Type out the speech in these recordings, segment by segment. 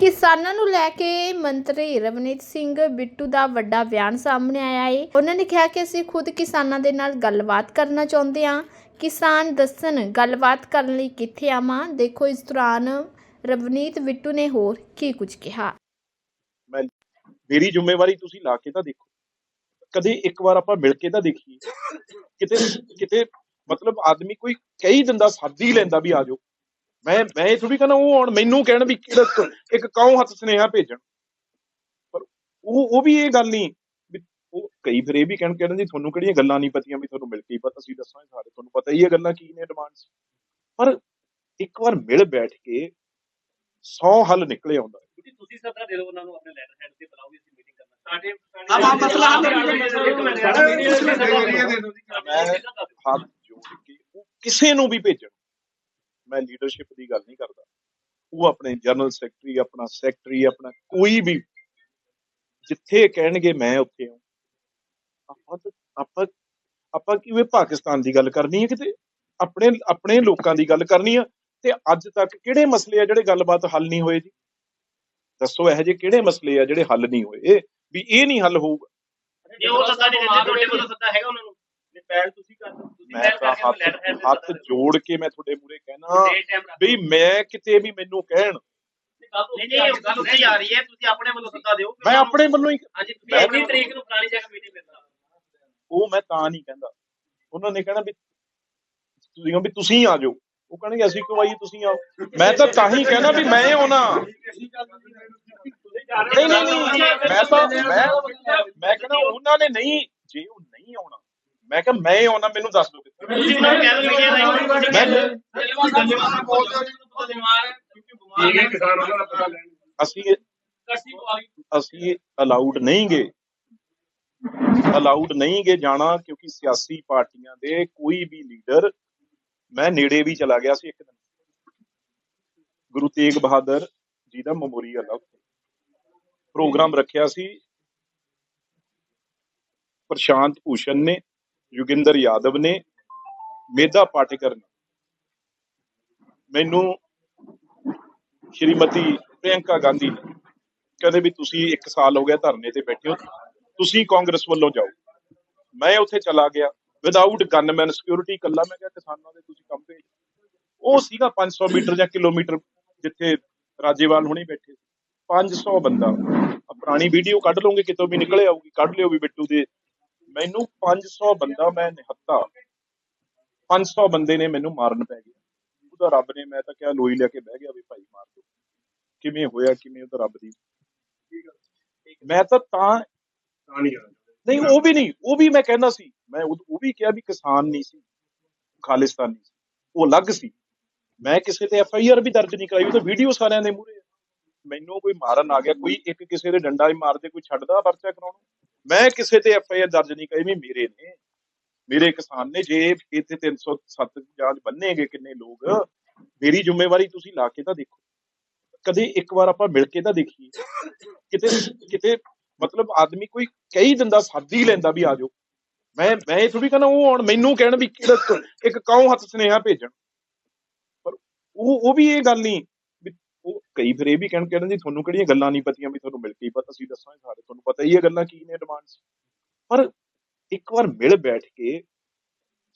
ਕਿਸਾਨਾਂ ਨੂੰ ਲੈ ਕੇ ਮੰਤਰੀ ਰਵਨੀਤ ਸਿੰਘ ਬਿੱਟੂ ਦਾ ਵੱਡਾ ਬਿਆਨ ਸਾਹਮਣੇ ਆਇਆ ਹੈ ਉਹਨਾਂ ਨੇ ਕਿਹਾ ਕਿ ਅਸੀਂ ਖੁਦ ਕਿਸਾਨਾਂ ਦੇ ਨਾਲ ਗੱਲਬਾਤ ਕਰਨਾ ਚਾਹੁੰਦੇ ਹਾਂ। ਕਿਸਾਨ ਦੱਸਣ ਗੱਲਬਾਤ ਕਰਨ ਲਈ ਕਿੱਥੇ ਆਵਾਂ? ਦੇਖੋ, ਇਸ ਦੌਰਾਨ ਰਵਨੀਤ ਬਿੱਟੂ ਨੇ ਹੋਰ ਕੀ ਕੁਝ ਕਿਹਾ। ਮੈਂ ਮੇਰੀ ਜ਼ਿੰਮੇਵਾਰੀ ਤੁਸੀਂ ਲਾ ਕੇ ਤਾਂ ਦੇਖੋ। ਕਦੇ ਇੱਕ ਵਾਰ ਆਪਾਂ ਮਿਲ ਕੇ ਤਾਂ ਦੇਖੀਏ। ਕਿਤੇ ਕਿਤੇ ਮਤਲਬ ਆਦਮੀ ਕੋਈ ਕਈ ਦਿੰਦਾ, ਸੱਦ ਲੈਂਦਾ ਵੀ ਆ ਮੈਂ ਮੈਂ ਇਹ ਥੋੜੀ ਕਹਿੰਦਾ ਉਹ ਹੁਣ ਮੈਨੂੰ ਕਹਿਣ ਵੀ ਕਿਹੜਾ ਇੱਕ ਕੌਂ ਹੱਥ ਸੁਨੇਹਾ ਭੇਜਣ? ਪਰ ਉਹ ਉਹ ਵੀ ਇਹ ਗੱਲ ਨਹੀਂ ਵੀ ਉਹ ਕਈ ਫਿਰ ਇਹ ਵੀ ਕਹਿਣ ਕਹਿਣ ਜੀ ਤੁਹਾਨੂੰ ਕਿਹੜੀਆਂ ਗੱਲਾਂ ਨਹੀਂ ਪਤੀਆਂ ਵੀ ਤੁਹਾਨੂੰ ਮਿਲ ਕੇ ਪਤਾ ਸੀ ਦੱਸਾਂਗੇ ਸਾਰੇ ਤੁਹਾਨੂੰ ਪਤਾ ਹੀ ਇਹ ਗੱਲਾਂ ਕੀ ਨੇ ਡਿਮਾਂਡਸ ਪਰ ਇੱਕ ਵਾਰ ਮਿਲ ਬੈਠ ਕੇ 100 ਹੱਲ ਨਿਕਲੇ ਆਉਂਦਾ। ਤੁਸੀਂ ਤੁਸੀਂ ਸੱਦਾ ਦੇ ਦਿਓ ਉਹਨਾਂ ਨੂੰ ਆਪਣੇ ਲੈਟਰ ਹੈਡ ਤੇ ਬੁਲਾਓਗੇ ਅਸੀਂ ਮੀਟਿੰਗ ਕਰਨਾ। ਸਾਡੇ ਆਪ ਆਪ ਮਸਲਾ ਹੱਲ ਮੈਂ ਹੱਥ ਜੋੜ ਕੇ ਉਹ ਕਿਸੇ ਨੂੰ ਵੀ ਭੇਜਣ। ਮੈਂ ਲੀਡਰਸ਼ਿਪ ਦੀ ਗੱਲ ਨਹੀਂ ਕਰਦਾ। ਉਹ ਆਪਣੇ ਜਨਰਲ ਸੈਕਟਰੀ ਆਪਣਾ ਸੈਕਟਰੀ ਆਪਣਾ ਕੋਈ ਵੀ ਜਿੱਥੇ ਕਹਿਣਗੇ ਮੈਂ ਉੱਥੇ ਹਾਂ ਆਪਾਂ ਆਪਾਂ ਆਪਾਂ ਕਿਵੇਂ ਪਾਕਿਸਤਾਨ ਦੀ ਗੱਲ ਕਰਨੀ ਹੈ ਕਿਤੇ? ਆਪਣੇ ਆਪਣੇ ਲੋਕਾਂ ਦੀ ਗੱਲ ਕਰਨੀ ਆ ਤੇ ਅੱਜ ਤੱਕ ਕਿਹੜੇ ਮਸਲੇ ਆ ਜਿਹੜੇ ਗੱਲਬਾਤ ਹੱਲ ਨਹੀਂ ਹੋਏ ਜੀ? ਦੱਸੋ ਇਹੋ ਜਿਹੇ ਕਿਹੜੇ ਮਸਲੇ ਆ ਜਿਹੜੇ ਹੱਲ ਨਹੀਂ ਹੋਏ? ਵੀ ਇਹ ਨਹੀਂ ਹੱਲ ਹੋਊਗਾ। ਜੇ ਉਹ ਸੱਦਾ ਨਹੀਂ ਦਿੰਦੇ, ਤੁਹਾਡੇ ਕੋਲ ਸੱਦਾ ਹੈਗਾ ਉਹਨਾਂ ਨੂੰ। ਪਹਿਲ ਤੁਸੀਂ ਕਰ ਤੁਸੀਂ ਮੈਂ ਪਹਿਲ ਤਾਂ ਕਰਕੇ ਹੱਥ ਹੱਥ ਜੋੜ ਕੇ ਮੈਂ ਤੁਹਾਡੇ ਮੂਰੇ ਕਹਿਣਾ ਵੀ ਮੈਂ ਕਿਤੇ ਵੀ ਮੈਨੂੰ ਕਹਿਣ। ਨਹੀਂ ਨਹੀਂ ਉਹ ਗੱਲ ਨਹੀਂ ਆ ਰਹੀ ਹੈ ਤੁਸੀਂ ਆਪਣੇ ਵੱਲੋਂ ਸੱਦਾ ਦਿਓ ਮੈਂ ਆਪਣੇ ਵੱਲੋਂ ਹੀ ਅੱਜ ਤੁਸੀਂ ਮੈਂ- ਇੰਨੀ ਤਰੀਕ ਨੂੰ ਪੁਰਾਣੀ ਜਗ੍ਹਾ ਮੀਟਿੰਗ ਕਰਨਾ ਉਹ ਮੈਂ ਤਾਂ ਨਹੀਂ ਕਹਿੰਦਾ। ਉਹਨਾਂ ਨੇ ਕਹਿਣਾ ਵੀ ਤੁਸੀਂ ਕਹੋ ਵੀ ਤੁਸੀਂ ਆ ਜਾਓ। ਉਹ ਕਹਿਣਗੇ ਅਸੀਂ ਕਿਉਂ ਆਈਏ ਤੁਸੀਂ ਆਓ। ਮੈਂ ਤਾਂ ਤਾਂ ਹੀ ਕਹਿਣਾ ਵੀ ਮੈਂ ਆਉਣਾ। ਨਹੀਂ ਨਹੀਂ ਨਹੀਂ ਮੈਂ ਤਾਂ ਮੈਂ ਮੈਂ ਕਹਿੰਦਾ ਉਹਨਾਂ ਨੇ ਨਹੀਂ ਜੇ ਉਹ ਨਹੀਂ ਆਉਣਾ ਮੈਂ ਕਿਹਾ ਮੈਂ ਆਉਣਾ ਮੈਨੂੰ ਦੱਸ ਦਿਓ ਕਿੱਥੇ ਅਸੀਂ ਅਸੀਂ ਅਲਾਉਡ ਨਹੀਂਗੇ। ਅਲਾਉਡ ਨਹੀਂਗੇ ਜਾਣਾ ਕਿਉਂਕਿ ਸਿਆਸੀ ਪਾਰਟੀਆਂ ਦੇ ਕੋਈ ਵੀ ਲੀਡਰ ਮੈਂ ਨੇੜੇ ਵੀ ਚਲਾ ਗਿਆ ਸੀ ਇੱਕ ਦਿਨ। ਗੁਰੂ ਤੇਗ ਬਹਾਦਰ ਜੀ ਦਾ ਮੈਮੋਰੀਅਲ ਆ ਉੱਥੇ। ਪ੍ਰੋਗਰਾਮ ਰੱਖਿਆ ਸੀ। ਪ੍ਰਸ਼ਾਂਤ ਭੂਸ਼ਣ ਨੇ। ਯੋਗਿੰਦਰ ਯਾਦਵ ਨੇ ਮੇਧਾ ਪਾਟੇਕਰ ਨੇ। ਮੈਨੂੰ ਸ਼੍ਰੀਮਤੀ ਪ੍ਰਿਯੰਕਾ ਗਾਂਧੀ ਨੇ ਕਹਿੰਦੇ ਵੀ ਤੁਸੀਂ 1 ਸਾਲ ਹੋ ਗਿਆ ਧਰਨੇ ਤੇ ਬੈਠੇ ਹੋ, ਤੁਸੀਂ ਕਾਂਗਰਸ ਵੱਲੋਂ ਜਾਓ। ਮੈਂ ਉੱਥੇ ਚਲਾ ਗਿਆ ਵਿਦਆਊਟ ਗਨਮੈਨ ਸਿਕਿਉਰਿਟੀ ਕੱਲਾ ਮੈਂ ਕਿਹਾ ਕਿਸਾਨਾਂ ਦੇ ਤੁਸੀਂ ਕੰਮ ਭੇਜ ਉਹ ਸੀਗਾ 500 ਮੀਟਰ ਜਾਂ ਕਿਲੋਮੀਟਰ ਜਿੱਥੇ ਰਾਜੇਵਾਲ ਹੁਣੇ ਬੈਠੇ ਸੀ। 500 ਬੰਦਾ। ਪੁਰਾਣੀ ਵੀਡੀਓ ਕੱਢ ਲਓਗੇ, ਕਿਤੋਂ ਵੀ ਨਿਕਲੇ ਆਊਗੀ, ਕੱਢ ਲਿਓ ਵੀ ਬਿੱਟੂ ਦੇ ਮੈਨੂੰ 500 ਬੰਦਾ ਮੈਂ ਨਿਹੱਤਾ। 500 ਬੰਦੇ ਨੇ ਮੈਨੂੰ ਮਾਰਨ ਪੈ ਗਿਆ ਉਹਦਾ ਰੱਬ ਨੇ, ਮੈਂ ਤਾਂ ਕਿਹਾ ਲੋਈ ਲੈ ਕੇ ਬਹਿ ਗਿਆ ਵੀ ਭਾਈ ਮਾਰ ਦੋ। ਕਿਵੇਂ ਹੋਇਆ, ਕਿਵੇਂ ਉਹਦਾ ਰੱਬ ਦੀ? ਮੈਂ ਤਾਂ ਤਾਂ ਨਹੀਂ, ਉਹ ਵੀ ਨਹੀਂ, ਉਹ ਵੀ ਮੈਂ ਕਹਿੰਦਾ ਸੀ। ਮੈਂ ਉਹ ਵੀ ਕਿਹਾ ਵੀ ਕਿਸਾਨ ਨਹੀਂ ਸੀ, ਖਾਲਿਸਤਾਨੀ ਸੀ। ਉਹ ਅਲੱਗ ਸੀ। ਮੈਂ ਕਿਸੇ ਤੇ ਐਫ ਆਈ ਆਰ ਵੀ ਦਰਜ ਨਹੀਂ ਕਰਾਈ, ਉਹ ਤਾਂ ਵੀਡੀਓ ਸਾਰਿਆਂ ਦੇ ਮੂਹਰੇ ਮੈਨੂੰ ਕੋਈ ਮਾਰਨ ਆ ਗਿਆ, ਕੋਈ ਇੱਕ ਕਿਸੇ ਦੇ ਡੰਡਾ ਹੀ ਮਾਰਦੇ, ਕੋਈ ਛੱਡਦਾ ਪਰਚਾ ਕਰਾਉਣਾ। ਮੈਂ ਕਿਸੇ ਤੇ ਐਫ ਆਈ ਆਰ ਦਰਜ ਨਹੀਂ ਕਰਾਈ ਵੀ ਮੇਰੇ ਨੇ, ਮੇਰੇ ਕਿਸਾਨ ਨੇ ਜੇ ਇੱਥੇ 307 ਜਾਂਚ ਬੰਨੇਗੇ ਕਿੰਨੇ ਲੋਕ। ਮੇਰੀ ਜ਼ਿੰਮੇਵਾਰੀ ਤੁਸੀਂ ਲਾ ਕੇ ਤਾਂ ਦੇਖੋ। ਕਦੇ ਇੱਕ ਵਾਰ ਆਪਾਂ ਮਿਲ ਕੇ ਤਾਂ ਦੇਖੀਏ। ਕਿਤੇ ਕਿਤੇ ਮਤਲਬ ਆਦਮੀ ਕੋਈ ਕਈ ਦਿੰਦਾ, ਸਾਦੀ ਲੈਂਦਾ ਵੀ ਆ ਜਾਓ। ਮੈਂ ਮੈਂ ਇਹ ਥੋੜੀ ਕਹਿੰਦਾ, ਉਹ ਹੁਣ ਮੈਨੂੰ ਕਹਿਣ ਵੀ ਕਿਹੜਾ ਇੱਕ ਕੌਂ ਹੱਥ ਸੁਨੇਹਾ ਭੇਜਣ। ਪਰ ਉਹ ਉਹ ਵੀ ਇਹ ਗੱਲ ਨਹੀਂ। ਉਹ ਕਈ ਫਿਰ ਇਹ ਵੀ ਕਹਿਣ ਕਹਿਣ ਜੀ ਤੁਹਾਨੂੰ ਕਿਹੜੀਆਂ ਗੱਲਾਂ ਨਹੀਂ ਪਤੀਆਂ ਵੀ ਤੁਹਾਨੂੰ ਮਿਲ ਕੇ ਹੀ ਪਤਾ ਸੀ ਦੱਸਾਂਗੇ ਸਾਰੇ ਤੁਹਾਨੂੰ ਪਤਾ ਹੀ ਇਹ ਗੱਲਾਂ ਕੀ ਨੇ ਡਿਮਾਂਡਸ ਪਰ ਇੱਕ ਵਾਰ ਮਿਲ ਬੈਠ ਕੇ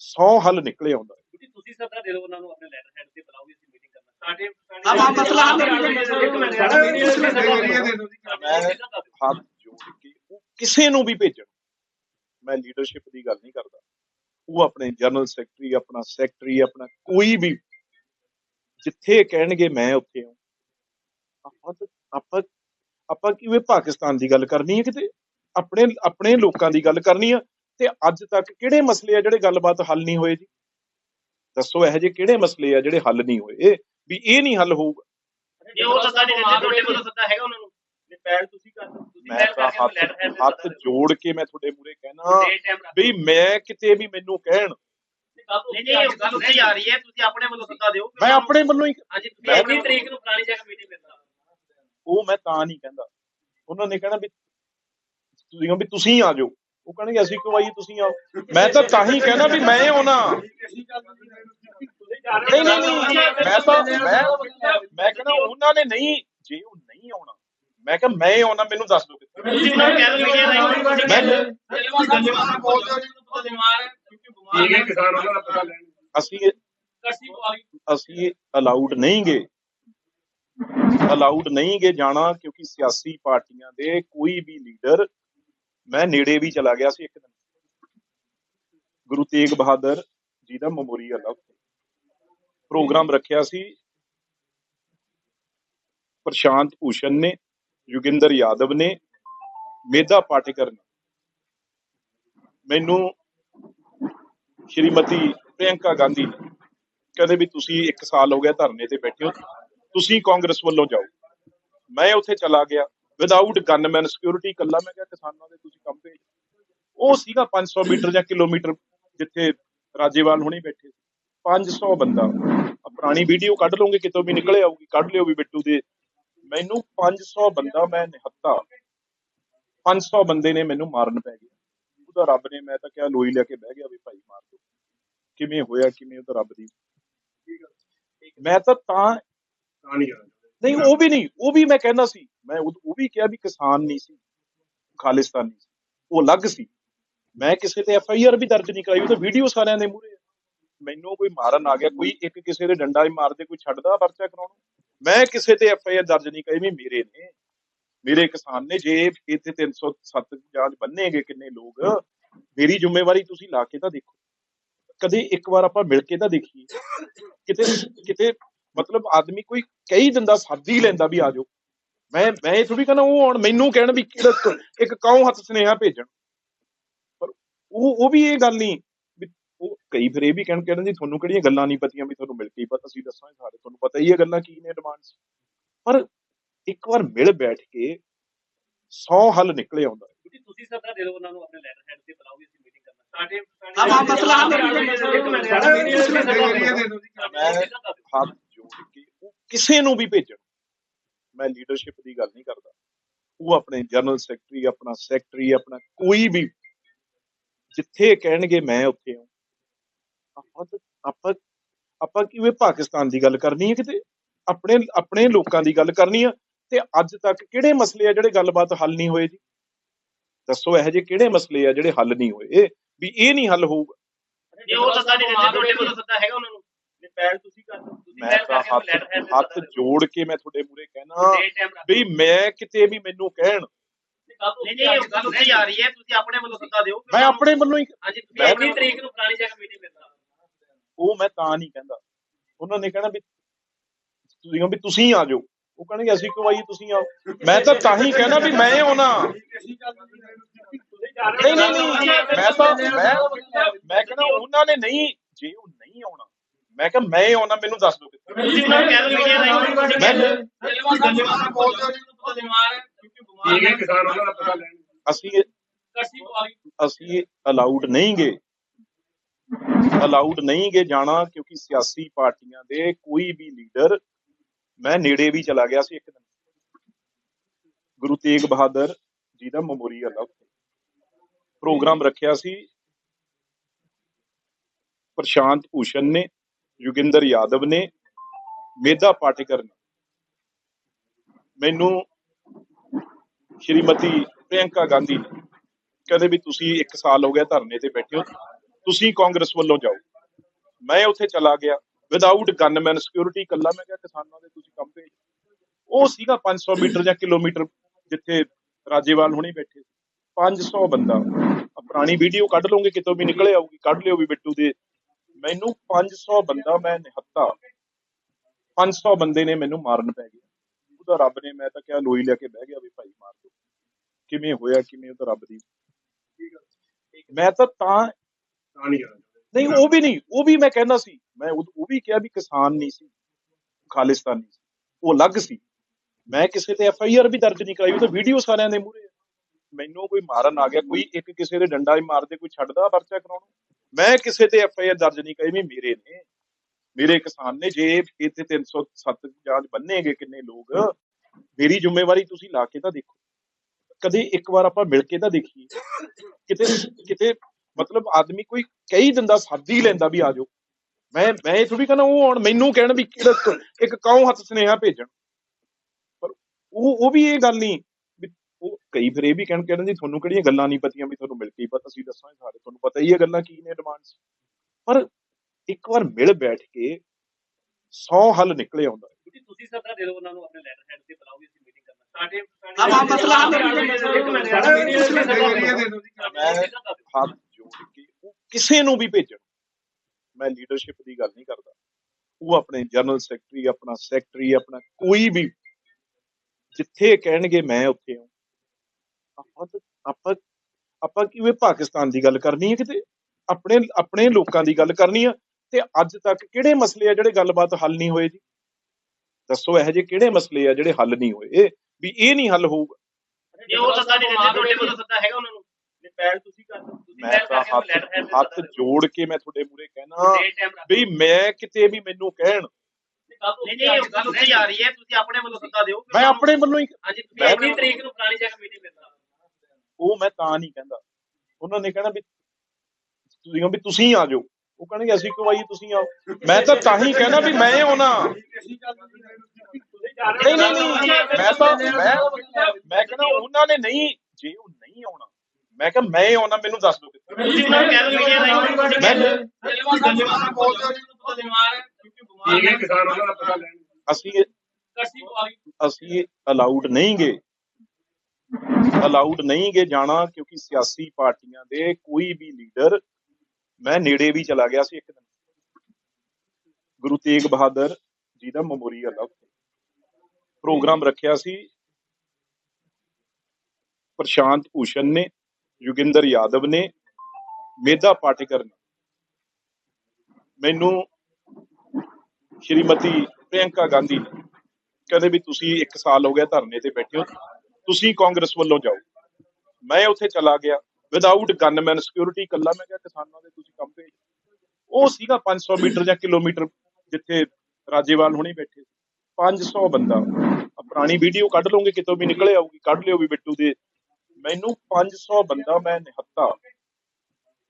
100 ਹੱਲ ਨਿਕਲੇ ਆਉਂਦਾ ਤੁਸੀਂ ਤੁਸੀਂ ਸੱਦਾ ਦੇ ਦਿਓ ਉਹਨਾਂ ਨੂੰ ਆਪਣੇ ਲੈਟਰ ਹੈਡ ਤੇ ਬੁਲਾਓਗੇ ਅਸੀਂ ਮੀਟਿੰਗ ਕਰਨਾ। ਸਾਡੇ ਆਪ ਆਪ ਮਸਲਾ ਹੱਥ ਜੋੜ ਕੇ ਉਹ ਕਿਸੇ ਨੂੰ ਵੀ ਭੇਜਣ। ਮੈਂ ਲੀਡਰਸ਼ਿਪ ਦੀ ਗੱਲ ਨਹੀਂ ਕਰਦਾ। ਉਹ ਆਪਣੇ ਜਨਰਲ ਸੈਕਟਰੀ ਆਪਣਾ ਸੈਕਟਰੀ ਆਪਣਾ ਕੋਈ ਵੀ ਜਿੱਥੇ ਕਹਿਣਗੇ ਮੈਂ ਉੱਥੇ ਹਾਂ ਆਪਾਂ ਤਾਂ- ਆਪਾਂ ਆਪਾਂ ਕਿਵੇਂ ਪਾਕਿਸਤਾਨ ਦੀ ਗੱਲ ਕਰਨੀ ਹੈ ਕਿਤੇ? ਆਪਣੇ ਆਪਣੇ ਲੋਕਾਂ ਦੀ ਗੱਲ ਕਰਨੀ ਆ ਤੇ ਅੱਜ ਤੱਕ ਕਿਹੜੇ ਮਸਲੇ ਆ ਜਿਹੜੇ ਗੱਲਬਾਤ ਹੱਲ ਨਹੀਂ ਹੋਏ ਜੀ? ਦੱਸੋ ਇਹੋ ਜਿਹੇ ਕਿਹੜੇ ਮਸਲੇ ਆ ਜਿਹੜੇ ਹੱਲ ਨਹੀਂ ਹੋਏ? ਵੀ ਇਹ ਨਹੀਂ ਹੱਲ ਹੋਊਗਾ। ਜੇ ਉਹ ਸੱਦਾ ਨਹੀਂ ਦਿੰਦੇ ਤੁਹਾਡੇ ਕੋਲ ਸੱਦਾ ਹੈਗਾ ਉਹਨਾਂ ਨੂੰ। ਨੇ ਪਹਿਲ ਤੁਸੀਂ ਕਰ ਤੁਸੀਂ ਮੈਂ ਤਾਂ ਕਰਕੇ ਹੱਥ ਲੈਟਰ ਹੱਥ ਜੋੜ ਕੇ ਮੈਂ ਤੁਹਾਡੇ ਮੂਰੇ ਕਹਿਣਾ ਵੀ ਮੈਂ ਕਿਤੇ ਵੀ ਮੈਨੂੰ ਕਹਿਣ। ਨਹੀਂ ਨਹੀਂ ਉਹ ਗੱਲ ਨਹੀਂ ਆ ਰਹੀ ਹੈ। ਤੁਸੀਂ ਆਪਣੇ ਵੱਲੋਂ ਸੱਦਾ ਦਿਓ। ਮੈਂ ਆਪਣੇ ਵੱਲੋਂ ਹੀ ਅੱਜ ਤੁਸੀਂ ਮੈਂ- ਇੰਨੀ ਤਰੀਕ ਨੂੰ ਪੁਰਾਣੀ ਜਗ੍ਹਾ ਮੀਟਿੰਗ ਕਰਨਾ। ਉਹ ਮੈਂ ਤਾਂ ਨਹੀਂ ਕਹਿੰਦਾ। ਉਹਨਾਂ ਨੇ ਕਹਿਣਾ ਵੀ ਤੁਸੀਂ ਕਹੋ ਵੀ ਤੁਸੀਂ ਆ ਜਾਓ। ਉਹ ਕਹਿਣਗੇ ਅਸੀਂ ਕਿਉਂ ਆਈਏ ਤੁਸੀਂ ਆਓ। ਮੈਂ ਤਾਂ ਤਾਂ ਹੀ ਕਹਿਣਾ ਵੀ ਮੈਂ ਆਉਣਾ। ਨਹੀਂ ਨਹੀਂ ਨਹੀਂ। ਮੈਂ ਤਾਂ ਮੈਂ ਮੈਂ ਕਹਿੰਦਾ ਉਹਨਾਂ ਨੇ ਨਹੀਂ ਜੇ ਉਹ ਨਹੀਂ ਨਹੀਂ ਆਉਣਾ ਮੈਂ ਕਿਹਾ ਮੈਂ ਆਉਣਾ ਮੈਨੂੰ ਦੱਸ ਦਿਓ ਕਿੱਥੇ। ਅਸੀਂ ਅਸੀਂ ਅਲਾਉਡ ਨਹੀਂਗੇ ਅਲਾਉਡ ਨਹੀਂਗੇ ਜਾਣਾ ਕਿਉਂਕਿ ਸਿਆਸੀ ਪਾਰਟੀਆਂ ਦੇ ਕੋਈ ਵੀ ਲੀਡਰ, ਮੈਂ ਨੇੜੇ ਵੀ ਚਲਾ ਗਿਆ ਸੀ ਇੱਕ ਦਿਨ। ਗੁਰੂ ਤੇਗ ਬਹਾਦਰ ਜੀ ਦਾ ਮੈਮੋਰੀਅਲ ਆ ਪ੍ਰੋਗਰਾਮ ਰੱਖਿਆ ਸੀ। ਪ੍ਰਸ਼ਾਂਤ ਭੂਸ਼ਣ ਨੇ, ਯੋਗਿੰਦਰ ਯਾਦਵ ਨੇ, ਮੇਧਾ ਪਾਟਿਕਰ ਨੇ। ਮੈਨੂੰ ਸ਼੍ਰੀਮਤੀ ਪ੍ਰਿਯੰਕਾ ਗਾਂਧੀ ਨੇ, ਕਹਿੰਦੇ ਵੀ ਤੁਸੀਂ 1 ਸਾਲ ਹੋ ਗਿਆ ਧਰਨੇ ਤੇ ਬੈਠੇ ਹੋ। ਤੁਸੀਂ ਕਾਂਗਰਸ ਵੱਲੋਂ ਜਾਓ। ਮੈਂ ਉੱਥੇ ਚਲਾ ਗਿਆ। ਵਿਦਆਊਟ ਗਨਮੈਨ ਸਿਕਿਉਰਿਟੀ ਕੱਲਾ ਮੈਂ ਕਿਹਾ ਕਿਸਾਨਾਂ ਦੇ ਤੁਸੀਂ ਕੰਮ ਭੇਜ। ਉਹ ਸੀਗਾ 500 ਮੀਟਰ ਜਾਂ ਕਿਲੋਮੀਟਰ ਜਿੱਥੇ ਰਾਜੇਵਾਲ ਹੁਣੀ ਬੈਠੇ 500 ਬੰਦਾ। ਪੁਰਾਣੀ ਵੀਡੀਓ ਕੱਢ ਲਓਗੇ, ਕਿਤੋਂ ਵੀ ਨਿਕਲੇ ਆਊਗੀ, ਕੱਢ ਲਿਓ ਵੀ ਬਿੱਟੂ ਦੇ। ਮੈਨੂੰ 500 ਬੰਦਾ ਮੈਂ ਨਿਹੱਤਾ। 500 ਬੰਦੇ ਨੇ ਮੈਨੂੰ ਮਾਰਨ ਪੈ ਗਿਆ ਉਹਦਾ ਰੱਬ ਨੇ, ਮੈਂ ਤਾਂ ਕਿਹਾ ਲੋਈ ਲੈ ਕੇ ਬਹਿ ਗਿਆ ਵੀ ਭਾਈ ਮਾਰ ਦੋ ਕਿਵੇਂ ਹੋਇਆ, ਕਿਵੇਂ ਉਹਦਾ ਰੱਬ ਦੀ। ਮੈਂ ਤਾਂ ਤਾਂ ਨਹੀਂ, ਉਹ ਵੀ ਨਹੀਂ, ਉਹ ਵੀ ਮੈਂ ਕਹਿੰਦਾ ਸੀ, ਮੈਂ ਉਹ ਵੀ ਕਿਹਾ ਵੀ ਕਿਸਾਨ ਨਹੀਂ ਸੀ, ਖਾਲਿਸਤਾਨੀ ਸੀ, ਉਹ ਅਲੱਗ ਸੀ। ਮੈਂ ਕਿਸੇ ਤੇ ਐਫ ਆਈ ਆਰ ਵੀ ਦਰਜ ਨਹੀਂ ਕਰਾਈ, ਉਹ ਤਾਂ ਵੀਡੀਓ ਸਾਰਿਆਂ ਦੇ ਮੂਹਰੇ ਮੈਨੂੰ ਕੋਈ ਮਾਰਨ ਆ ਗਿਆ, ਕੋਈ ਇੱਕ ਕਿਸੇ ਦੇ ਡੰਡਾ ਹੀ ਮਾਰਦੇ, ਕੋਈ ਛੱਡਦਾ ਪਰਚਾ ਕਰਾਉਣ। ਮੈਂ ਕਿਸੇ ਤੇ ਐਫ ਆਈ ਆਰ ਦਰਜ ਨਹੀਂ ਕਰਾਈ ਵੀ ਮੇਰੇ ਨੇ, ਮੇਰੇ ਕਿਸਾਨ ਨੇ ਜੇ ਇੱਥੇ 307 ਜਾਂਚ ਬੰਨੇਗੇ ਕਿੰਨੇ ਲੋਕ, ਮੇਰੀ ਜ਼ਿੰਮੇਵਾਰੀ ਤੁਸੀਂ ਲਾ ਕੇ ਤਾਂ ਦੇਖੋ। ਕਦੇ ਇੱਕ ਵਾਰ ਆਪਾਂ ਮਿਲ ਕੇ ਤਾਂ ਦੇਖੀਏ। ਕਿਤੇ ਕਿਤੇ ਮਤਲਬ ਆਦਮੀ ਕੋਈ ਕਈ ਦਿਨ ਦਾ ਸੱਦ ਹੀ ਲੈਂਦਾ ਵੀ ਆ ਜਾਓ ਮੈਂ ਮੈਂ ਇਹ ਥੋੜੀ ਕਹਿੰਦਾ ਉਹ ਹੁਣ ਮੈਨੂੰ ਕਹਿਣ ਵੀ ਕਿਹੜਾ ਇੱਕ ਕੌਂ ਹੱਥ ਸੁਨੇਹਾ ਭੇਜਣ ਪਰ ਉਹ ਉਹ ਵੀ ਇਹ ਗੱਲ ਨਹੀਂ ਵੀ ਉਹ ਕਈ ਫਿਰ ਇਹ ਵੀ ਕਹਿਣ ਕਹਿਣ ਜੀ ਤੁਹਾਨੂੰ ਕਿਹੜੀਆਂ ਗੱਲਾਂ ਨਹੀਂ ਪਤੀਆਂ ਵੀ ਤੁਹਾਨੂੰ ਮਿਲ ਕੇ ਹੀ ਪਤਾ ਅਸੀਂ ਦੱਸਾਂਗੇ ਸਾਰੇ ਤੁਹਾਨੂੰ ਪਤਾ ਹੀ ਹੈ ਗੱਲਾਂ ਕੀ ਨੇ ਡਿਮਾਂਡਸ ਪਰ ਇੱਕ ਵਾਰ ਮਿਲ ਬੈਠ ਕੇ 100 ਹੱਲ ਨਿਕਲੇ ਆਉਂਦਾ ਤੁਸੀਂ ਸੱਦਾ ਦੇ ਦਿਓ ਉਹਨਾਂ ਨੂੰ ਆਪਣੇ ਲੈਟਰ ਹੈਡ ਤੇ ਬੁਲਾਓ ਅਸੀਂ ਮੀਟਿੰਗ ਕਰਨਾ ਸਾਡੇ ਆਹ ਮਸਲਾ ਹੱਲ ਮੈਂ ਹੱਥ ਕਿਸੇ ਨੂੰ ਵੀ ਭੇਜਣ। ਮੈਂ ਲੀਡਰਸ਼ਿਪ ਦੀ ਗੱਲ ਨਹੀਂ ਕਰਦਾ। ਉਹ ਆਪਣੇ ਜਨਰਲ ਸੈਕਟਰੀ ਆਪਣਾ ਸੈਕਟਰੀ ਆਪਣਾ ਕੋਈ ਵੀ ਜਿੱਥੇ ਕਹਿਣਗੇ ਮੈਂ ਉੱਥੇ ਹਾਂ ਆਪਾਂ ਆਪਾਂ ਆਪਾਂ ਕਿਵੇਂ ਪਾਕਿਸਤਾਨ ਦੀ ਗੱਲ ਕਰਨੀ ਹੈ ਕਿਤੇ? ਆਪਣੇ ਆਪਣੇ ਲੋਕਾਂ ਦੀ ਗੱਲ ਕਰਨੀ ਆ ਤੇ ਅੱਜ ਤੱਕ ਕਿਹੜੇ ਮਸਲੇ ਆ ਜਿਹੜੇ ਗੱਲਬਾਤ ਹੱਲ ਨਹੀਂ ਹੋਏ ਜੀ? ਦੱਸੋ ਇਹੋ ਜਿਹੇ ਕਿਹੜੇ ਮਸਲੇ ਆ ਜਿਹੜੇ ਹੱਲ ਨਹੀਂ ਹੋਏ? ਵੀ ਇਹ ਨਹੀਂ ਹੱਲ ਹੋਊਗਾ। ਜੇ ਉਹ ਸੱਦਾ ਨਹੀਂ ਦਿੰਦੇ, ਤੁਹਾਡੇ ਕੋਲ ਸੱਦਾ ਹੈਗਾ ਉਹਨਾਂ ਨੂੰ? ਪਹਿਲ ਤੁਸੀਂ ਕਰ ਦਿਓ ਤੁਸੀਂ ਮੈਂ ਤਾਂ ਹੱਥ ਹੱਥ ਜੋੜ ਕੇ ਮੈਂ ਤੁਹਾਡੇ ਮੂਰੇ ਕਹਿਣਾ ਵੀ ਮੈਂ ਕਿਤੇ ਵੀ ਮੈਨੂੰ ਕਹਿਣ। ਨਹੀਂ ਨਹੀਂ ਉਹ ਗੱਲ ਨਹੀਂ ਆ ਰਹੀ ਹੈ ਤੁਸੀਂ ਆਪਣੇ ਵੱਲੋਂ ਸੱਦਾ ਦਿਓ। ਮੈਂ ਆਪਣੇ ਵੱਲੋਂ ਹੀ ਹਾਂਜੀ ਤੁਸੀਂ ਮੈਂ- ਇੰਨੀ ਤਰੀਕ ਨੂੰ ਪੁਰਾਣੀ ਜਗ੍ਹਾ ਮੀਟਿੰਗ ਕਰਨਾ ਉਹ ਮੈਂ ਤਾਂ ਨਹੀਂ ਕਹਿੰਦਾ। ਉਹਨਾਂ ਨੇ ਕਹਿਣਾ ਵੀ ਤੁਸੀਂ ਵੀ ਤੁਸੀਂ ਆ ਜਾਓ। ਉਹ ਕਹਿਣਗੇ ਅਸੀਂ ਕਿਉਂ ਆਈਏ ਤੁਸੀਂ ਆਓ। ਮੈਂ ਤਾਂ ਤਾਂ ਹੀ ਕਹਿਣਾ ਵੀ ਮੈਂ ਆਉਣਾ। ਨਹੀਂ ਨਹੀਂ ਨਹੀਂ। ਮੈਂ ਤਾਂ ਮੈਂ ਮੈਂ ਕਹਿੰਦਾ ਉਹਨਾਂ ਨੇ ਨਹੀਂ ਜੇ ਉਹ ਨਹੀਂ ਆਉਣਾ ਮੈਂ ਕਿਹਾ ਮੈਂ ਆਉਣਾ ਮੈਨੂੰ ਦੱਸ ਦਿਓ ਕਿੱਥੇ ਤੁਸੀਂ ਉਹਨਾਂ ਨੂੰ ਕਹਿ ਦਿਓ ਮੀਡੀਆ ਰਾਹੀਂ ਤੁਹਾਡੀ ਠੀਕ ਹੈ ਕਿਸਾਨ ਉਹਨਾਂ ਦਾ ਪਤਾ ਲੈਣ। ਅਸੀਂ ਅਸੀਂ ਅਲਾਉਡ ਨਹੀਂਗੇ ਅਲਾਉਡ ਨਹੀਂਗੇ ਜਾਣਾ ਕਿਉਂਕਿ ਸਿਆਸੀ ਪਾਰਟੀਆਂ ਦੇ ਕੋਈ ਵੀ ਲੀਡਰ ਮੈਂ ਨੇੜੇ ਵੀ ਚਲਾ ਗਿਆ ਸੀ ਇੱਕ ਦਿਨ। ਗੁਰੂ ਤੇਗ ਬਹਾਦਰ ਜੀ ਦਾ ਮੈਮੋਰੀਅਲ ਆ ਉੱਥੇ। ਪ੍ਰੋਗਰਾਮ ਰੱਖਿਆ ਸੀ। ਪ੍ਰਸ਼ਾਂਤ ਭੂਸ਼ਣ ਨੇ। ਯੋਗਿੰਦਰ ਯਾਦਵ ਨੇ ਮੇਧਾ ਪਾਟੇਕਰ ਨੇ। ਮੈਨੂੰ ਸ਼੍ਰੀਮਤੀ ਪ੍ਰਿਯੰਕਾ ਗਾਂਧੀ ਨੇ ਕਹਿੰਦੇ ਵੀ ਤੁਸੀਂ 1 ਸਾਲ ਹੋ ਗਿਆ ਧਰਨੇ ਤੇ ਬੈਠੇ ਹੋ, ਤੁਸੀਂ ਕਾਂਗਰਸ ਵੱਲੋਂ ਜਾਓ। ਮੈਂ ਉੱਥੇ ਚਲਾ ਗਿਆ ਵਿਦਆਊਟ ਗਨਮੈਨ ਸਿਕਿਉਰਿਟੀ ਕੱਲਾ ਮੈਂ ਕਿਹਾ ਕਿਸਾਨਾਂ ਦੇ ਤੁਸੀਂ ਕੰਮ ਭੇਜ ਉਹ ਸੀਗਾ 500 ਮੀਟਰ ਜਾਂ ਕਿਲੋਮੀਟਰ ਜਿੱਥੇ ਰਾਜੇਵਾਲ ਹੁਣੀ ਬੈਠੇ ਸੀ। 500 ਬੰਦਾ। ਪੁਰਾਣੀ ਵੀਡੀਓ ਕੱਢ ਲਓਗੇ, ਕਿਤੋਂ ਵੀ ਨਿਕਲੇ ਆਊਗੀ, ਕੱਢ ਲਿਓ ਵੀ ਬਿੱਟੂ ਦੇ ਮੈਨੂੰ 500 ਬੰਦਾ ਮੈਂ ਨਿਹੱਤਾ। 500 ਬੰਦੇ ਨੇ ਮੈਨੂੰ ਮਾਰਨ ਪੈ ਗਏ। ਉਹਦਾ ਰੱਬ ਨੇ ਮੈਂ ਤਾਂ ਕਿਹਾ, ਲੋਈ ਲੈ ਕੇ ਬਹਿ ਗਿਆ ਵੀ ਭਾਈ ਮਾਰ ਦੋ। ਕਿਵੇਂ ਹੋਇਆ, ਕਿਵੇਂ ਉਹ ਰੱਬ ਦੀ? ਮੈਂ ਤਾਂ ਤਾਂ ਨਹੀਂ, ਉਹ ਵੀ ਨਹੀਂ, ਉਹ ਵੀ ਮੈਂ ਕਹਿੰਦਾ ਸੀ। ਮੈਂ ਉਹ ਵੀ ਕਿਹਾ ਵੀ ਕਿਸਾਨ ਨਹੀਂ ਸੀ, ਖਾਲਿਸਤਾਨੀ ਸੀ। ਉਹ ਅਲੱਗ ਸੀ। ਮੈਂ ਕਿਸੇ ਤੇ ਐਫ ਆਈ ਆਰ ਵੀ ਦਰਜ ਨਹੀਂ ਕਰਾਈ, ਉਹ ਤਾਂ ਵੀਡੀਓ ਸਾਰਿਆਂ ਦੇ ਮੂਹਰੇ ਮੈਨੂੰ ਕੋਈ ਮਾਰਨ ਆ ਗਿਆ, ਕੋਈ ਇੱਕ ਕਿਸੇ ਦੇ ਡੰਡਾ ਹੀ ਮਾਰਦੇ, ਕੋਈ ਛੱਡਦਾ ਪਰਚਾ ਕਰਾਉਣ। ਮੈਂ ਕਿਸੇ ਤੇ ਐਫ ਆਈ ਆਰ ਦਰਜ ਨਹੀਂ ਕਰਾਈ ਵੀ ਮੇਰੇ ਨੇ, ਮੇਰੇ ਕਿਸਾਨ ਨੇ ਜੇ ਇੱਥੇ 307 ਜਾਂਚ ਬੰਨੇਗੇ ਕਿੰਨੇ ਲੋਕ, ਮੇਰੀ ਜ਼ਿੰਮੇਵਾਰੀ ਤੁਸੀਂ ਲਾ ਕੇ ਤਾਂ ਦੇਖੋ। ਕਦੇ ਇੱਕ ਵਾਰ ਆਪਾਂ ਮਿਲ ਕੇ ਤਾਂ ਦੇਖੀਏ। ਕਿਤੇ ਕਿਤੇ ਮਤਲਬ ਆਦਮੀ ਕੋਈ ਕਈ ਦਿੰਦਾ, ਸਾਦੀ ਲੈਂਦਾ ਵੀ ਆ ਜਾਓ। ਮੈਂ ਮੈਂ ਇਹ ਥੋੜੀ ਕਹਿੰਦਾ, ਉਹ ਹੁਣ ਮੈਨੂੰ ਕਹਿਣ ਵੀ ਕਿਹੜਾ ਇੱਕ ਕੌਂ ਹੱਥ ਸੁਨੇਹਾ ਭੇਜਣ। ਪਰ ਉਹ ਉਹ ਵੀ ਇਹ ਗੱਲ ਨਹੀਂ। ਕਈ ਫਿਰ ਇਹ ਵੀ ਕਹਿਣ ਕਹਿੰਦੇ ਜੀ ਤੁਹਾਨੂੰ ਕਿਹੜੀਆਂ ਗੱਲਾਂ ਨਹੀਂ ਪਤੀਆਂ ਵੀ ਤੁਹਾਨੂੰ ਮਿਲ ਕੇ ਹੀ ਪਤਾ ਅਸੀਂ ਦੱਸਾਂਗੇ ਸਾਰੇ ਤੁਹਾਨੂੰ ਪਤਾ ਹੀ ਹੈ ਗੱਲਾਂ ਕੀ ਨੇ ਡਿਮਾਂਡਸ ਪਰ ਇੱਕ ਵਾਰ ਮਿਲ ਬੈਠ ਕੇ 100 ਹੱਲ ਨਿਕਲੇ ਆਉਂਦਾ। ਕਿਉਂਕਿ ਤੁਸੀਂ ਸੱਦਾ ਦੇ ਦਿਓ ਉਹਨਾਂ ਨੂੰ ਆਪਣੇ ਲੈਟਰ ਹੈਡ ਤੇ ਬੁਲਾਓ ਅਸੀਂ ਮੀਟਿੰਗ ਕਰਨਾ ਸਾਡੇ ਆਹ ਮਸਲਾ ਹੱਲ ਕਰਨਾ। ਇੱਕ ਮਿੰਟ ਸਾਡਾ ਤੁਸੀਂ ਲੈ ਕੇ ਏਰੀਆ ਦੇ ਦਿਓ ਜੀ। ਮੈਂ ਹੱਥ ਜੋੜ ਕੇ ਉਹ ਕਿਸੇ ਨੂੰ ਵੀ ਭੇਜਣ ਮੈਂ ਲੀਡਰਸ਼ਿਪ ਦੀ ਗੱਲ ਨਹੀਂ ਕਰਦਾ ਉਹ ਆਪਣੇ ਜਨਰਲ ਸੈਕਟਰੀ ਆਪਣਾ ਸੈਕਟਰੀ ਆਪਣਾ ਕੋਈ ਵੀ ਜਿੱਥੇ ਕਹਿਣਗੇ ਮੈਂ ਉੱਥੇ ਹਾਂ ਆਪਾਂ ਆਪਾਂ ਆਪਾਂ ਕਿਵੇਂ ਪਾਕਿਸਤਾਨ ਦੀ ਗੱਲ ਕਰਨੀ ਹੈ ਕਿਤੇ? ਆਪਣੇ ਆਪਣੇ ਲੋਕਾਂ ਦੀ ਗੱਲ ਕਰਨੀ ਆ ਤੇ ਅੱਜ ਤੱਕ ਕਿਹੜੇ ਮਸਲੇ ਆ ਜਿਹੜੇ ਗੱਲਬਾਤ ਹੱਲ ਨਹੀਂ ਹੋਏ ਜੀ? ਦੱਸੋ ਇਹੋ ਜਿਹੇ ਕਿਹੜੇ ਮਸਲੇ ਆ ਜਿਹੜੇ ਹੱਲ ਨਹੀਂ ਹੋਏ? ਵੀ ਇਹ ਨਹੀਂ ਹੱਲ ਹੋਊਗਾ। ਜੇ ਉਹ ਸੱਦਾ ਨਹੀਂ ਦਿੰਦੇ ਤੁਹਾਡੇ ਕੋਲ ਸੱਦਾ ਹੈਗਾ ਉਹਨਾਂ ਨੂੰ। ਮੈਂ ਤਾਂ ਕਰਕੇ ਹੱਥ ਹੱਥ ਜੋੜ ਕੇ ਮੈਂ ਤੁਹਾਡੇ ਮੂਰੇ ਕਹਿਣਾ ਵੀ ਮੈਂ ਕਿਤੇ ਵੀ ਮੈਨੂੰ ਕਹਿਣ। ਨਹੀਂ ਨਹੀਂ ਗੱਲ ਨਹੀਂ। ਆ ਰਹੀ ਹੈ ਤੁਸੀਂ ਆਪਣੇ ਵੱਲੋਂ ਸੱਦਾ ਦਿਓ। ਮੈਂ ਆਪਣੇ ਵੱਲੋਂ ਹੀ ਹਾਂਜੀ ਤੁਸੀਂ ਮੈਂ- ਇੰਨੀ ਤਰੀਕ ਨੂੰ ਪੁਰਾਣੀ ਜਗ੍ਹਾ ਮੀਟਿੰਗ ਉਹ ਮੈਂ ਤਾਂ ਨਹੀਂ ਕਹਿੰਦਾ। ਉਹਨਾਂ ਨੇ ਕਹਿਣਾ ਵੀ ਤੁਸੀਂ ਵੀ ਤੁਸੀਂ ਆ ਜਾਓ। ਉਹ ਕਹਿਣਗੇ ਅਸੀਂ ਕਿਉਂ ਆਈਏ ਤੁਸੀਂ ਆਓ। ਮੈਂ ਤਾਂ ਤਾਂ ਹੀ ਕਹਿਣਾ ਵੀ ਮੈਂ ਆਉਣਾ। ਨਹੀਂ ਨਹੀਂ ਨਹੀਂ ਮੈਂ ਤਾਂ ਮੈਂ ਮੈਂ ਕਹਿੰਦਾ ਉਹਨਾਂ ਨੇ ਨਹੀਂ ਜੇ ਉਹ ਨਹੀਂ ਆਉਣਾ ਮੈਂ ਕਿਹਾ ਮੈਂ ਆਉਣਾ ਮੈਨੂੰ ਦੱਸ ਦਿਓ ਕਿੱਥੇ। ਅਸੀਂ ਅਸੀਂ ਅਲਾਉਡ ਨਹੀਂਗੇ ਅਲਾਊਡ ਨਹੀਂਗੇ ਜਾਣਾ ਕਿਉਂਕਿ ਸਿਆਸੀ ਪਾਰਟੀਆਂ ਦੇ ਕੋਈ ਵੀ ਲੀਡਰ ਮੈਂ ਨੇੜੇ ਵੀ ਚਲਾ ਗਿਆ ਸੀ ਇੱਕ ਦਿਨ। ਗੁਰੂ ਤੇਗ ਬਹਾਦਰ ਜੀ ਦਾ ਮੈਮੋਰੀਅਲ ਆ ਪ੍ਰੋਗਰਾਮ ਰੱਖਿਆ ਸੀ। ਪ੍ਰਸ਼ਾਂਤ ਭੂਸ਼ਣ ਨੇ, ਯੋਗਿੰਦਰ ਯਾਦਵ ਨੇ, ਮੇਧਾ ਪਾਟਿਕਰ ਨੇ। ਮੈਨੂੰ ਸ਼੍ਰੀਮਤੀ ਪ੍ਰਿਯੰਕਾ ਗਾਂਧੀ ਨੇ, ਕਹਿੰਦੇ ਵੀ ਤੁਸੀਂ 1 ਸਾਲ ਹੋ ਗਿਆ ਧਰਨੇ ਤੇ ਬੈਠੇ ਹੋ। ਤੁਸੀਂ ਕਾਂਗਰਸ ਵੱਲੋਂ ਜਾਓ। ਮੈਂ ਉੱਥੇ ਚਲਾ ਗਿਆ। ਵਿਦਆਊਟ ਗਨਮੈਨ ਸਿਕਿਉਰਿਟੀ ਕੱਲਾ ਮੈਂ ਕਿਹਾ ਕਿਸਾਨਾਂ ਦੇ ਤੁਸੀਂ ਕੰਮ ਭੇਜ। ਉਹ ਸੀਗਾ 500 ਮੀਟਰ ਜਾਂ ਕਿਲੋਮੀਟਰ ਜਿੱਥੇ ਰਾਜੇਵਾਲ ਹੁਣੀ ਬੈਠੇ 500 ਬੰਦਾ। ਪੁਰਾਣੀ ਵੀਡੀਓ ਕੱਢ ਲਓਗੇ, ਕਿਤੋਂ ਵੀ ਨਿਕਲੇ ਆਊਗੀ, ਕੱਢ ਲਿਓ ਵੀ ਬਿੱਟੂ ਦੇ। ਮੈਨੂੰ 500 ਬੰਦਾ ਮੈਂ ਨਿਹੱਤਾ।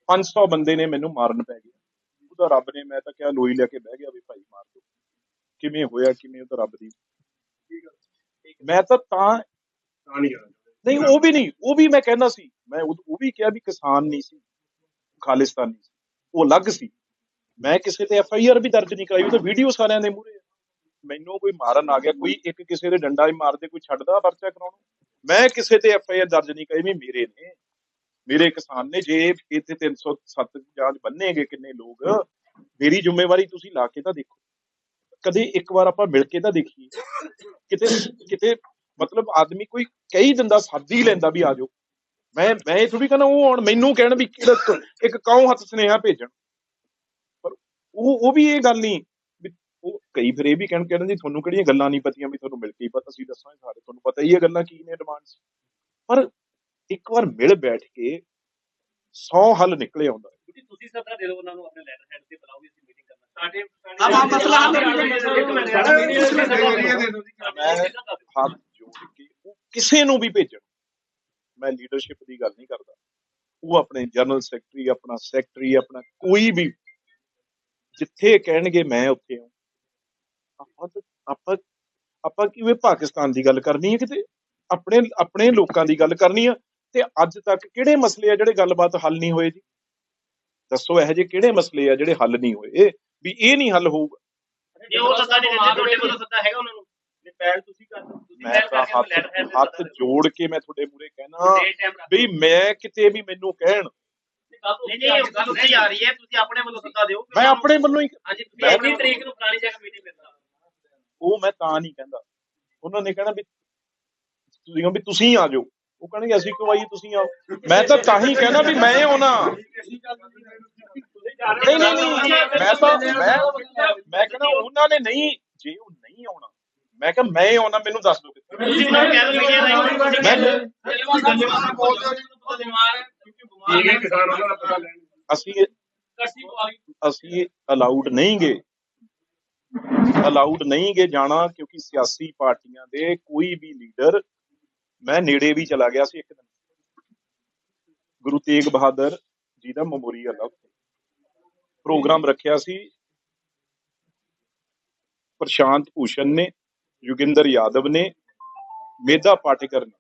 500 ਬੰਦੇ ਨੇ ਮੈਨੂੰ ਮਾਰਨ ਪੈ ਗਿਆ ਉਹਦਾ ਰੱਬ ਨੇ, ਮੈਂ ਤਾਂ ਕਿਹਾ ਲੋਈ ਲੈ ਕੇ ਬਹਿ ਗਿਆ ਵੀ ਭਾਈ ਮਾਰ ਦੋ। ਕਿਵੇਂ ਹੋਇਆ, ਕਿਵੇਂ ਉਹਦਾ ਰੱਬ ਦੀ। ਮੈਂ ਤਾਂ ਤਾਂ ਨਹੀਂ, ਉਹ ਵੀ ਨਹੀਂ, ਉਹ ਵੀ ਮੈਂ ਕਹਿੰਦਾ ਸੀ, ਮੈਂ ਉਹ ਵੀ ਕਿਹਾ ਵੀ ਕਿਸਾਨ ਨਹੀਂ ਸੀ, ਖਾਲਿਸਤਾਨੀ ਉਹ ਅਲੱਗ ਸੀ। ਮੈਂ ਕਿਸੇ ਤੇ ਐਫ ਆਈ ਆਰ ਵੀ ਦਰਜ ਨਹੀਂ ਕਰਾਈ, ਉਹ ਤਾਂ ਵੀਡੀਓ ਸਾਰਿਆਂ ਦੇ ਮੂਹਰੇ ਮੈਨੂੰ ਕੋਈ ਮਾਰਨ ਆ ਗਿਆ, ਕੋਈ ਇੱਕ ਕਿਸੇ ਦੇ ਡੰਡਾ ਹੀ ਮਾਰਦੇ, ਕੋਈ ਛੱਡਦਾ ਪਰਚਾ ਕਰਾਉਣ। ਮੈਂ ਕਿਸੇ ਤੇ ਐਫ ਆਈ ਆਰ ਦਰਜ ਨਹੀਂ ਕਰਾਈ ਵੀ ਮੇਰੇ ਨੇ, ਮੇਰੇ ਕਿਸਾਨ ਨੇ ਜੇ ਇੱਥੇ 307 ਜਾਂਚ ਬੰਨੇਗੇ ਕਿੰਨੇ ਲੋਕ, ਮੇਰੀ ਜ਼ਿੰਮੇਵਾਰੀ ਤੁਸੀਂ ਲਾ ਕੇ ਤਾਂ ਦੇਖੋ। ਕਦੇ ਇੱਕ ਵਾਰ ਆਪਾਂ ਮਿਲ ਕੇ ਤਾਂ ਦੇਖੀਏ। ਕਿਤੇ ਕਿਤੇ ਮਤਲਬ ਆਦਮੀ ਕੋਈ ਕਈ ਦਿਨ ਦਾ ਹੀ ਲੈਂਦਾ ਵੀ ਆ ਮੈਂ ਮੈਂ ਇਹ ਥੋੜੀ ਕਹਿੰਦਾ, ਉਹ ਹੁਣ ਮੈਨੂੰ ਕਹਿਣ ਵੀ ਕਿਹੜਾ ਇੱਕ ਕੌਂ ਹੱਥ ਸੁਨੇਹਾ ਭੇਜਣ। ਪਰ ਉਹ ਉਹ ਵੀ ਇਹ ਗੱਲ ਨਹੀਂ ਉਹ ਕਈ ਫਿਰ ਇਹ ਵੀ ਕਹਿਣ ਕਹਿੰਦੇ ਜੀ ਤੁਹਾਨੂੰ ਕਿਹੜੀਆਂ ਗੱਲਾਂ ਨਹੀਂ ਪਤੀਆਂ ਵੀ ਤੁਹਾਨੂੰ ਮਿਲ ਕੇ ਹੀ ਪਤਾ ਅਸੀਂ ਦੱਸਾਂਗੇ ਸਾਰੇ, ਤੁਹਾਨੂੰ ਪਤਾ ਹੀ ਹੈ ਗੱਲਾਂ ਕੀ ਨੇ ਡਿਮਾਂਡਸ ਪਰ ਇੱਕ ਵਾਰ ਮਿਲ ਬੈਠ ਕੇ 100 ਹੱਲ ਨਿਕਲੇ ਆਉਂਦਾ। ਤੁਸੀਂ ਸੱਦਾ ਦੇ ਦਿਓ, ਉਹਨਾਂ ਨੂੰ ਆਪਣੇ ਲੈਟਰ ਹੈਡ ਤੇ ਬੁਲਾਓ ਅਸੀਂ ਜੀ। ਹੱਥ ਜੋੜ ਕੇ ਉਹ ਕਿਸੇ ਨੂੰ ਵੀ ਭੇਜਣ। ਮੈਂ ਲੀਡਰਸ਼ਿਪ ਦੀ ਗੱਲ ਨਹੀਂ ਕਰਦਾ। ਉਹ ਆਪਣੇ ਜਨਰਲ ਸੈਕਟਰੀ ਆਪਣਾ ਸੈਕਟਰੀ ਆਪਣਾ ਕੋਈ ਵੀ। ਜਿੱਥੇ ਕਹਿਣਗੇ ਮੈਂ ਉੱਥੇ ਹਾਂ ਆਪਾਂ ਆਪਾਂ ਆਪਾਂ ਕਿਵੇਂ ਪਾਕਿਸਤਾਨ ਦੀ ਗੱਲ ਕਰਨੀ ਹੈ ਕਿਤੇ? ਆਪਣੇ ਆਪਣੇ ਲੋਕਾਂ ਦੀ ਗੱਲ ਕਰਨੀ ਆ। ਤੇ ਅੱਜ ਤੱਕ ਕਿਹੜੇ ਮਸਲੇ ਆ ਜਿਹੜੇ ਗੱਲਬਾਤ ਹੱਲ ਨਹੀਂ ਹੋਏ ਜੀ? ਦੱਸੋ ਇਹੋ ਜਿਹੇ ਕਿਹੜੇ ਮਸਲੇ ਆ ਜਿਹੜੇ ਹੱਲ ਨਹੀਂ ਹੋਏ? ਵੀ ਇਹ ਨਹੀਂ ਹੱਲ ਹੋਊਗਾ। ਜੇ ਉਹ ਸੱਦਾ ਨਹੀਂ ਦਿੰਦੇ ਤੁਹਾਡੇ ਕੋਲ ਸੱਦਾ ਹੈਗਾ ਉਹਨਾਂ ਨੂੰ। ਨਹੀਂ ਪਹਿਲ ਤੁਸੀਂ ਕਰ ਮੈਂ ਤਾਂ ਹੱਥ ਹੱਥ ਜੋੜ ਕੇ ਮੈਂ ਤੁਹਾਡੇ ਮੂਰੇ ਕਹਿਣਾ ਵੀ ਮੈਂ ਕਿਤੇ ਵੀ ਮੈਨੂੰ ਕਹਿਣ। ਨਹੀਂ ਨਹੀਂ ਉਹ ਗੱਲ ਨਹੀਂ ਆ ਰਹੀ ਹੈ। ਤੁਸੀਂ ਆਪਣੇ ਵੱਲੋਂ ਸੱਦਾ ਦਿਓ ਮੈਂ ਆਪਣੇ ਵੱਲੋਂ ਹੀ ਹਾਂਜੀ ਤੁਸੀਂ ਮੈਂ- ਇੰਨੀ ਤਰੀਕ ਨੂੰ ਪੁਰਾਣੀ ਜਗ੍ਹਾ ਮੀਟਿੰਗ ਕਰਨਾ। ਉਹ ਮੈਂ ਤਾਂ ਨਹੀਂ ਕਹਿੰਦਾ। ਉਹਨਾਂ ਨੇ ਕਹਿਣਾ ਵੀ ਤੁਸੀਂ ਕਹੋ ਵੀ ਤੁਸੀਂ ਆ ਜਾਓ। ਉਹ ਕਹਿਣਗੇ ਅਸੀਂ ਕਿਉਂ ਆਈਏ ਤੁਸੀਂ ਆਓ। ਮੈਂ ਤਾਂ ਤਾਂ ਹੀ ਕਹਿਣਾ ਵੀ ਮੈਂ ਆਉਣਾ। ਨਹੀਂ ਨਹੀਂ ਨਹੀਂ ਮੈਂ ਤਾਂ ਮੈਂ ਮੈਂ ਕਹਿੰਦਾ ਉਹਨਾਂ ਨੇ ਨਹੀਂ ਜੇ ਉਹ ਨਹੀਂ ਆਉਣਾ ਮੈਂ ਕਿਹਾ ਮੈਂ ਆਉਣਾ ਮੈਨੂੰ ਦੱਸ ਦਾ ਪਤਾ ਲੈਣ। ਅਸੀਂ ਅਸੀਂ ਅਲਾਉਡ ਨਹੀਂਗੇ ਅਲਾਉਡ ਨਹੀਂਗੇ ਜਾਣਾ ਕਿਉਂਕਿ ਸਿਆਸੀ ਪਾਰਟੀਆਂ ਦੇ ਕੋਈ ਵੀ ਲੀਡਰ ਮੈਂ ਨੇੜੇ ਵੀ ਚਲਾ ਗਿਆ ਸੀ ਇੱਕ ਦਿਨ। ਗੁਰੂ ਤੇਗ ਬਹਾਦਰ ਜੀ ਦਾ ਮੈਮੋਰੀਅਲ ਆ ਉੱਥੇ। ਪ੍ਰੋਗਰਾਮ ਰੱਖਿਆ ਸੀ। ਪ੍ਰਸ਼ਾਂਤ ਭੂਸ਼ਣ ਨੇ, ਯੋਗਿੰਦਰ ਯਾਦਵ ਨੇ, ਮੇਧਾ ਪਾਟੇਕਰ ਨੇ।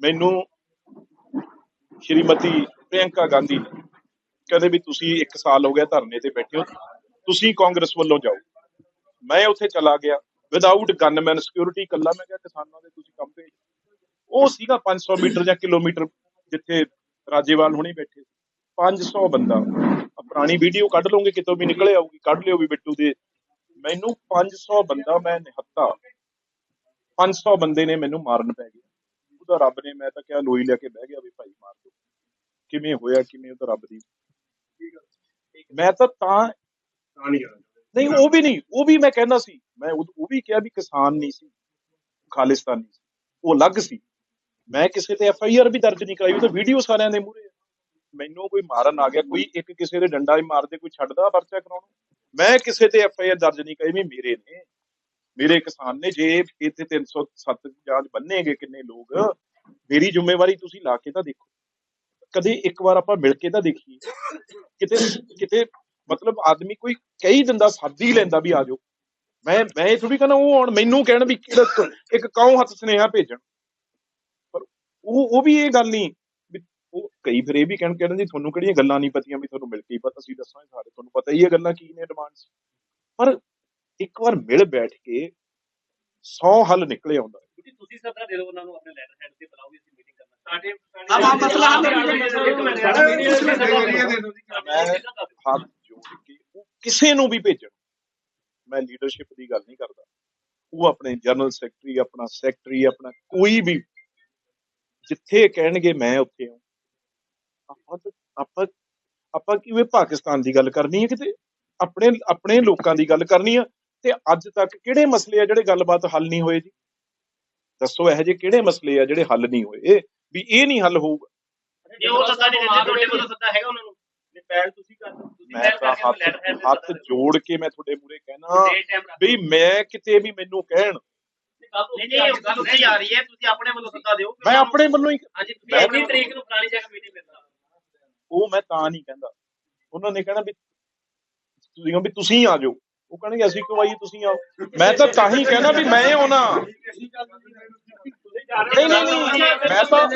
ਮੈਨੂੰ ਸ਼੍ਰੀਮਤੀ ਪ੍ਰਿਯੰਕਾ ਗਾਂਧੀ ਨੇ ਕਹਿੰਦੇ ਵੀ ਤੁਸੀਂ 1 ਸਾਲ ਹੋ ਗਿਆ ਧਰਨੇ ਤੇ ਬੈਠੇ ਹੋ, ਤੁਸੀਂ ਕਾਂਗਰਸ ਵੱਲੋਂ ਜਾਓ। ਮੈਂ ਉੱਥੇ ਚਲਾ ਗਿਆ। ਵਿਦਆਊਟ ਗਨਮੈਨ ਸਿਕਿਉਰਿਟੀ ਕੱਲਾ ਮੈਂ ਕਿਹਾ ਕਿਸਾਨਾਂ ਦੇ ਤੁਸੀਂ ਕੰਮ ਭੇਜ ਉਹ ਸੀਗਾ 500 ਮੀਟਰ ਜਾਂ ਕਿਲੋਮੀਟਰ ਜਿੱਥੇ ਰਾਜੇਵਾਲ ਹੁਣੀ ਬੈਠੇ 500 ਬੰਦਾ। ਪੁਰਾਣੀ ਵੀਡੀਓ ਕੱਢ ਲਓਗੇ, ਕਿਤੋਂ ਵੀ ਨਿਕਲੇ ਆਊਗੀ, ਕੱਢ ਲਿਓ ਵੀ ਬਿੱਟੂ ਦੇ। ਮੈਨੂੰ 500 ਬੰਦਾ ਮੈਂ ਨਿਹੱਤਾ। 500 ਬੰਦੇ ਨੇ ਮੈਨੂੰ ਮਾਰਨ ਪੈ ਗਿਆ ਉਹਦਾ ਰੱਬ ਨੇ, ਮੈਂ ਤਾਂ ਕਿਹਾ ਲੋਈ ਲੈ ਕੇ ਬਹਿ ਗਿਆ ਵੀ ਭਾਈ ਮਾਰ ਦੋ। ਕਿਵੇਂ ਹੋਇਆ, ਕਿਵੇਂ ਉਹਦਾ ਰੱਬ ਦੀ? ਮੈਂ ਤਾਂ ਤਾਂ ਨਹੀਂ, ਉਹ ਵੀ ਨਹੀਂ, ਉਹ ਵੀ ਮੈਂ ਕਹਿੰਦਾ ਸੀ। ਮੈਂ ਉਹ ਵੀ ਕਿਹਾ ਵੀ ਕਿਸਾਨ ਨਹੀਂ ਸੀ, ਖਾਲਿਸਤਾਨੀ ਸੀ। ਉਹ ਅਲੱਗ ਸੀ। ਮੈਂ ਕਿਸੇ ਤੇ ਐਫ ਆਈ ਆਰ ਵੀ ਦਰਜ ਨਹੀਂ ਕਰਾਈ, ਉਹ ਤਾਂ ਵੀਡੀਓ ਸਾਰਿਆਂ ਦੇ ਮੂਹਰੇ ਮੈਨੂੰ ਕੋਈ ਮਾਰਨ ਆ ਗਿਆ, ਕੋਈ ਇੱਕ ਕਿਸੇ ਦੇ ਡੰਡਾ ਹੀ ਮਾਰਦੇ, ਕੋਈ ਛੱਡਦਾ ਪਰਚਾ ਕਰਾਉਣਾ? ਮੈਂ ਕਿਸੇ ਤੇ ਐਫ ਆਈ ਆਰ ਦਰਜ ਨਹੀਂ ਕਰਾਈ ਵੀ ਮੇਰੇ ਨੇ। ਮੇਰੇ ਕਿਸਾਨ ਨੇ, ਜੇ ਇੱਥੇ 307 ਜਾਂਚ ਬੰਨੇਗੇ ਕਿੰਨੇ ਲੋਕ, ਮੇਰੀ ਜ਼ਿੰਮੇਵਾਰੀ ਤੁਸੀਂ ਲਾ ਕੇ ਤਾਂ ਦੇਖੋ। ਕਦੇ ਇੱਕ ਵਾਰ ਆਪਾਂ ਮਿਲ ਕੇ ਤਾਂ ਦੇਖੀਏ। ਕਿਤੇ ਕਿਤੇ ਮਤਲਬ ਆਦਮੀ ਕੋਈ ਕਹੀ ਦਿੰਦਾ, ਸਾਦੀ ਲੈਂਦਾ ਵੀ ਆ ਜਾਓ। ਮੈਂ ਮੈਂ ਥੋੜੀ ਕਹਿੰਦਾ, ਉਹ ਹੁਣ ਮੈਨੂੰ ਕਹਿਣ ਵੀ ਕਿਹੜਾ ਇੱਕ ਕੌਂ ਹੱਥ ਸੁਨੇਹਾ ਭੇਜਣ। ਪਰ ਉਹ ਉਹ ਵੀ ਇਹ ਗੱਲ ਨਹੀਂ। ਕਈ ਫਿਰ ਇਹ ਵੀ ਕਹਿਣ ਕਹਿਣ ਜੀ ਤੁਹਾਨੂੰ ਕਿਹੜੀਆਂ ਗੱਲਾਂ ਨਹੀਂ ਪਤੀਆਂ ਵੀ ਤੁਹਾਨੂੰ ਮਿਲ ਕੇ ਪਤਾ ਸੀ ਦੱਸਾਂਗੇ ਸਾਰੇ ਤੁਹਾਨੂੰ ਪਤਾ ਹੀ ਹੈ ਗੱਲਾਂ ਕੀ ਨੇ ਡਿਮਾਂਡਸ ਪਰ ਇੱਕ ਵਾਰ ਮਿਲ ਬੈਠ ਕੇ 100 ਹੱਲ ਨਿਕਲੇ ਆਉਂਦਾ। ਕਿਉਂਕਿ ਤੁਸੀਂ ਸੱਦਾ ਦੇ ਦਿਓ ਉਹਨਾਂ ਨੂੰ ਆਪਣੇ ਲੈਟਰ ਹੈਡ ਤੇ ਬੁਲਾਓਗੇ ਅਸੀਂ ਮੀਟਿੰਗ ਕਰਨਾ। ਸਾਡੇ ਆਹ ਆਹ ਮਸਲਾ ਹੱਲ ਮੈਂ ਹੱਥ ਜੋੜ ਕੇ ਉਹ ਕਿਸੇ ਨੂੰ ਵੀ ਭੇਜਣ। ਮੈਂ ਲੀਡਰਸ਼ਿਪ ਦੀ ਗੱਲ ਨਹੀਂ ਕਰਦਾ। ਉਹ ਆਪਣੇ ਜਨਰਲ ਸੈਕਟਰੀ ਆਪਣਾ ਸੈਕਟਰੀ ਆਪਣਾ ਕੋਈ ਵੀ ਜਿੱਥੇ ਕਹਿਣਗੇ ਮੈਂ ਉੱਥੇ ਹਾਂ ਆਪਾਂ ਤਾਂ- ਆਪਾਂ ਆਪਾਂ ਕਿਵੇਂ ਪਾਕਿਸਤਾਨ ਦੀ ਗੱਲ ਕਰਨੀ ਹੈ ਕਿਤੇ? ਆਪਣੇ ਆਪਣੇ ਲੋਕਾਂ ਦੀ ਗੱਲ ਕਰਨੀ ਆ ਤੇ ਅੱਜ ਤੱਕ ਕਿਹੜੇ ਮਸਲੇ ਆ ਜਿਹੜੇ ਗੱਲਬਾਤ ਹੱਲ ਨਹੀਂ ਹੋਏ ਜੀ? ਦੱਸੋ ਇਹੋ ਜਿਹੇ ਕਿਹੜੇ ਮਸਲੇ ਆ ਜਿਹੜੇ ਹੱਲ ਨਹੀਂ ਹੋਏ? ਵੀ ਇਹ ਨਹੀਂ ਹੱਲ ਹੋਊਗਾ। ਜੇ ਉਹ ਸੱਦਾ ਨਹੀਂ ਦਿੰਦੇ ਤੁਹਾਡੇ ਵੱਲੋਂ ਸੱਦਾ ਹੈਗਾ ਉਹਨਾਂ ਨੂੰ। ਨੇ ਪਹਿਲ ਤੁਸੀਂ ਕਰ ਤੁਸੀਂ ਮੈਂ ਪਹਿਲ ਤਾਂ ਕਰਕੇ ਹੱਥ ਲੈਟਰ ਹੈਡ ਹੱਥ ਜੋੜ ਕੇ ਮੈਂ ਤੁਹਾਡੇ ਮੂਰੇ ਕਹਿਣਾ ਵੀ ਮੈਂ ਕਿਤੇ ਵੀ ਮੈਨੂੰ ਕਹਿਣ। ਨਹੀਂ ਨਹੀਂ ਉਹ ਗੱਲ ਉੱਥੇ ਆ ਰਹੀ ਹੈ। ਤੁਸੀਂ ਆਪਣੇ ਵੱਲੋਂ ਸੱਦਾ ਦਿਓ। ਮੈਂ ਆਪਣੇ ਵੱਲੋਂ ਹੀ ਹਾਂਜੀ ਤੁਸੀਂ ਮੈਂ- ਇੰਨੀ ਤਰੀਕ ਨੂੰ ਪੁਰਾਣੀ ਜਗ੍ਹਾ ਮੀਟਿੰਗ ਕਰਨਾ। ਉਹ ਮੈਂ ਤਾਂ ਨਹੀਂ ਕਹਿੰਦਾ। ਉਹਨਾਂ ਨੇ ਕਹਿਣਾ ਵੀ ਤੁਸੀਂ ਕਹੋ ਵੀ ਤੁਸੀਂ ਆ ਜਾਓ। ਉਹ ਕਹਿਣਗੇ ਅਸੀਂ ਕਿਉਂ ਆਈਏ ਤੁਸੀਂ ਆਓ। ਮੈਂ ਤਾਂ ਤਾਂ ਹੀ ਕਹਿਣਾ ਵੀ ਮੈਂ ਆਉਣਾ। ਨਹੀਂ ਨਹੀਂ ਨਹੀਂ। ਮੈਂ ਤਾਂ